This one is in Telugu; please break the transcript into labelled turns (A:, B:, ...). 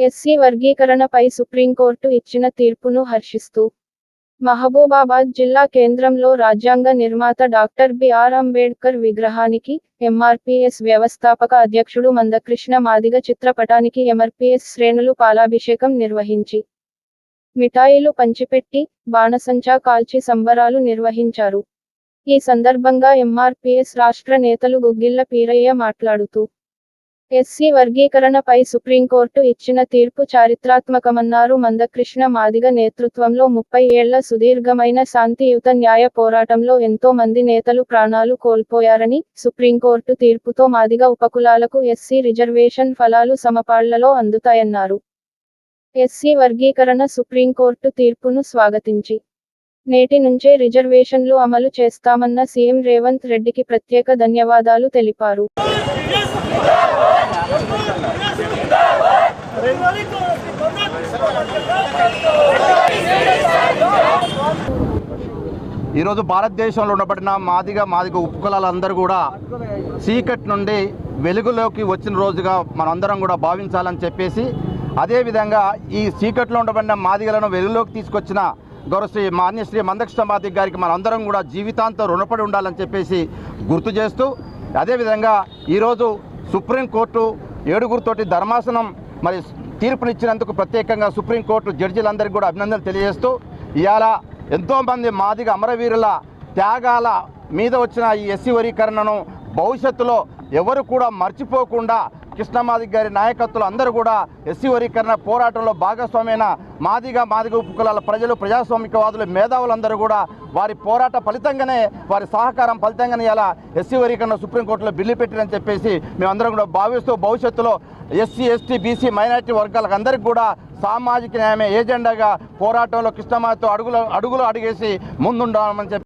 A: ఎస్సీ వర్గీకరణపై సుప్రీంకోర్టు ఇచ్చిన తీర్పును హర్షిస్తూ మహబూబాబాద్ జిల్లా కేంద్రంలో రాజ్యాంగ నిర్మాత డాక్టర్ బిఆర్ అంబేడ్కర్ విగ్రహానికి ఎంఆర్పిఎస్ వ్యవస్థాపక అధ్యక్షుడు మందకృష్ణ మాదిగ చిత్రపటానికి ఎంఆర్పిఎస్ శ్రేణులు పాలాభిషేకం నిర్వహించి మిఠాయిలు పంచిపెట్టి బాణసంచా కాల్చి సంబరాలు నిర్వహించారు. ఈ సందర్భంగా ఎంఆర్పిఎస్ రాష్ట్ర నేతలు గుగ్గిళ్ళ పీరయ్య మాట్లాడుతూ ఎస్సీ వర్గీకరణపై సుప్రీంకోర్టు ఇచ్చిన తీర్పు చారిత్రాత్మకమన్నారు మందకృష్ణ మాదిగ నేతృత్వంలో ముప్పై ఏళ్ళ సుదీర్ఘమైన శాంతియుత న్యాయ పోరాటంలో ఎంతో మంది నేతలు ప్రాణాలు కోల్పోయారని సుప్రీంకోర్టు తీర్పుతో మాదిగ ఉపకులాలకు ఎస్సీ రిజర్వేషన్ ఫలాలు సమపాళ్ళలో అందుతాయన్నారు. ఎస్సీ వర్గీకరణ సుప్రీంకోర్టు తీర్పును స్వాగతించి నేటి నుంచే రిజర్వేషన్లు అమలు చేస్తామన్న సీఎం రేవంత్ రెడ్డికి ప్రత్యేక ధన్యవాదాలు తెలిపారు.
B: ఈరోజు భారతదేశంలో ఉండబడిన మాదిగ మాదిగ ఉపకులాలందరూ కూడా చీకటి నుండి వెలుగులోకి వచ్చిన రోజుగా మనందరం కూడా భావించాలని చెప్పేసి అదేవిధంగా ఈ చీకట్లో ఉండబడిన మాదిగలను వెలుగులోకి తీసుకొచ్చిన గౌరవశ్రీ మాన్యశ్రీ మందకృష్ణ మాదిగ గారికి మనందరం కూడా జీవితాంతం రుణపడి ఉండాలని చెప్పేసి గుర్తు చేస్తూ అదేవిధంగా ఈరోజు సుప్రీంకోర్టు ఏడుగురితోటి ధర్మాసనం మరి తీర్పునిచ్చినందుకు ప్రత్యేకంగా సుప్రీంకోర్టు జడ్జీలందరికీ కూడా అభినందనలు తెలియజేస్తూ ఇవాళ ఎంతోమంది మాదిగ అమరవీరుల త్యాగాల మీద వచ్చిన ఈ ఎస్సీ వరీకరణను భవిష్యత్తులో ఎవరు కూడా మర్చిపోకుండా కృష్ణమాదిగ గారి నాయకత్వం అందరూ కూడా ఎస్సీ వర్గీకరణ పోరాటంలో భాగస్వామైన మాదిగ మాదిగ ఉపకులాల ప్రజలు ప్రజాస్వామికవాదులు మేధావులందరూ కూడా వారి పోరాట ఫలితంగానే వారి సహకారం ఫలితంగానే ఇలా ఎస్సీ వర్గీకరణ సుప్రీంకోర్టులో బిల్లు పెట్టినని చెప్పేసి మేమందరం కూడా భావిస్తూ భవిష్యత్తులో ఎస్సీ ఎస్టీ బీసీ మైనారిటీ వర్గాలకు అందరికీ కూడా సామాజిక న్యాయమే ఏజెండాగా పోరాటంలో కృష్ణమాదితో అడుగులు అడుగులు అడిగేసి ముందుండాలని చెప్పి